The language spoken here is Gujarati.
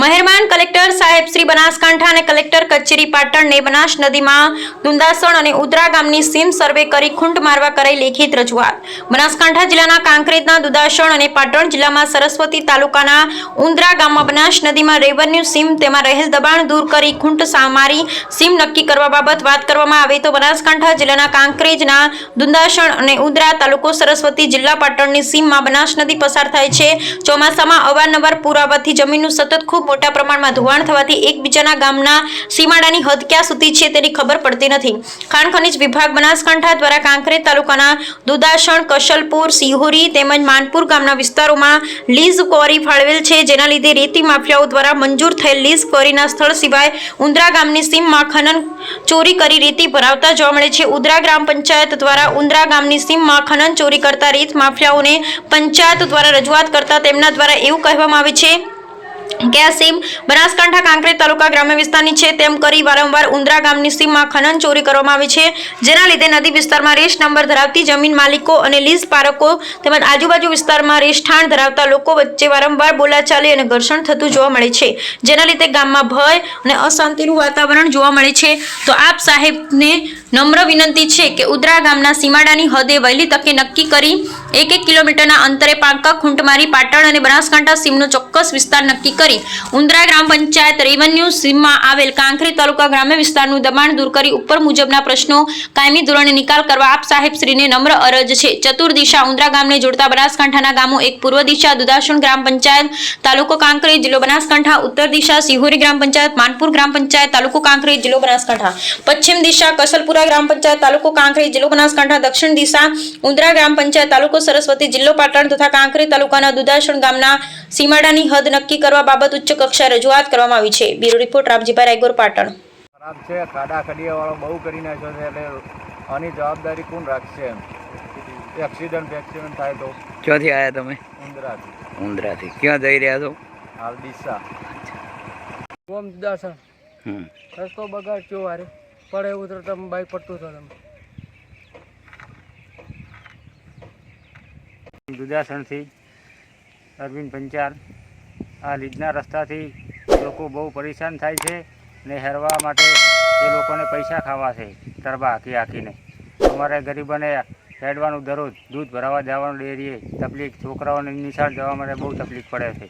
મહેરબાન કલેક્ટર સાહેબ શ્રી બનાસકાંઠા અને કલેક્ટર કચેરી પાટણને બનાસ નદીમાં દુંદાસણ અને ઉદરા ગામની સીમ સર્વે કરી ખૂંટ મારવા કરાઈ લેખિત રજૂઆત. બનાસકાંઠા જિલ્લાના કાંકરેજના દુદાસણ અને પાટણ જિલ્લામાં સરસ્વતી તાલુકાના ઉંદરા ગામમાં બનાસ નદીમાં રેવન્યુ સીમ તેમાં રહેલ દબાણ દૂર કરી ખૂંટ સામારી સીમ નક્કી કરવા બાબત વાત કરવામાં આવે તો બનાસકાંઠા જિલ્લાના કાંકરેજના દુંદાસણ અને ઉદરા તાલુકો સરસ્વતી જિલ્લા પાટણની સીમમાં બનાસ નદી પસાર થાય છે. ચોમાસામાં અવારનવાર પૂર આવવાથી જમીનનું સતત ખૂબ મોટા પ્રમાણમાં ધોવાણ થવાથી એકબીજાના ગામના સીમાડાની હદ ક્યાં સુધી છે તેની ખબર પડતી નથી. ખાણ ખનિજ વિભાગ બનાસકાંઠા દ્વારા કાંકરેજ તાલુકાના દુદાસણ, કશલપુર, સિહોરી તેમજ માનપુર ગામના વિસ્તારોમાં લીઝ ક્વોરી ફાળવેલ છે. જેના લીધે રેતી માફિયાઓ દ્વારા મંજૂર થયેલ લીઝ ક્વોરીના સ્થળ સિવાય ઉંદરા ગામની સીમમાં ખનન ચોરી કરી રેતી ભરાવતા જોવા મળે છે. ઉદરા ગ્રામ પંચાયત દ્વારા ઉંદરા ગામની સીમમાં ખનન ચોરી કરતા રેત માફિયાઓને પંચાયત દ્વારા રજૂઆત કરતા તેમના દ્વારા એવું કહેવામાં આવે છે કે બનાસકાંઠા કાંકરેજ તાલુકા ગ્રામ્ય વિસ્તારની છે. તેમ કરી વારંવાર ઉંદરા ગામની સીમમાં ખનન ચોરી કરવામાં આવે છે. જેના લીધે નદી વિસ્તારમાં રેશ નંબર ધરાવતી જમીન માલિકો અને લીઝ પારકો તેમજ આજુબાજુ વિસ્તારમાં રેશઠાણ ધરાવતા લોકો વચ્ચે વારંવાર બોલાચાલી અને ઘર્ષણ થતું જોવા મળે છે. જેના લીધે ગામમાં ભય અને અશાંતિનું વાતાવરણ જોવા મળે છે. તો આપ સાહેબને નમ્ર વિનંતી છે કે ઉદરા ગામના સીમાડાની હદે વહેલી તકે નક્કી કરી એક એક કિલોમીટરના અંતરે પાંકા, ખૂંટમારી, પાટણ અને બનાસકાંઠા સીમનો ચોક્કસ વિસ્તાર નક્કી કરી ઉંદરા ગ્રામ પંચાયત રેવન્યુ સીમમાં આવેલ કાંકરી તાલુકા ગ્રામ્ય વિસ્તારનું દબાણ દૂર કરી ઉપર મુજબના પ્રશ્નો કાયમી ધોરણે નિકાલ કરવા આપ સાહેબ શ્રીને નમ્ર અરજ છે. ચતુર દિશા ઉંદરા ગામને જોડતા બનાસકાંઠાના ગામો એક પૂર્વ દિશા દુદાસણ ગ્રામ પંચાયત, તાલુકો કાંકરી, જિલ્લો બનાસકાંઠા, ઉત્તર દિશા સિહોરી ગ્રામ પંચાયત, માનપુર ગ્રામ પંચાયત, તાલુકો કાંકરી, જિલ્લો બનાસકાંઠા. પશ્ચિમ દિશા કસલપુરા ગ્રામ પંચાયત, તાલુકો કાંકરી, જિલ્લો બનાસકાંઠા, દક્ષિણ દિશા ઉંદરા ગ્રામ પંચાયત, તાલુકો સરસ્વતી જિલ્લો પાટણ તથા કાંકરી તાલુકાના દુધાસણ ગામના સીમાડાની હદ નક્કી કરવા બાબત ઉચ્ચ કક્ષાએ રજૂઆત કરવામાં આવી છે. Bureau report Ramjibhai Raygor Patan. ખરાબ છે ખાડા ખડીયાવાળો બહુ કરી નાખ્યો છે એટલે આની જવાબદારી કોણ રાખશે એમ? એક્સિડન્ટ એક્સિડન્ટ થાય તો? ક્યાંથી આવ્યા તમે? ઉંદરાથી. ઉંદરાથી. ક્યાં જઈ રહ્યા છો? હાલ દિશા ઓમ હમ. રસ્તો બગાડ્યો વારે. પડે એવું તો તમે બાઈક પડતું હતો તમે. દુધાસણથી અરવિંદ પંચાલ. આ લીજના રસ્તાથી લોકો બહુ પરેશાન થાય છે ને હેરવા માટે એ લોકોને પૈસા ખાવા છે, તરબા હાકી હાકીને. અમારે ગરીબોને હેડવાનું દરરોજ દૂધ ભરાવા જવાનું ડેરીએ તકલીફ, છોકરાઓને નિશાળ જવા માટે બહુ તકલીફ પડે છે.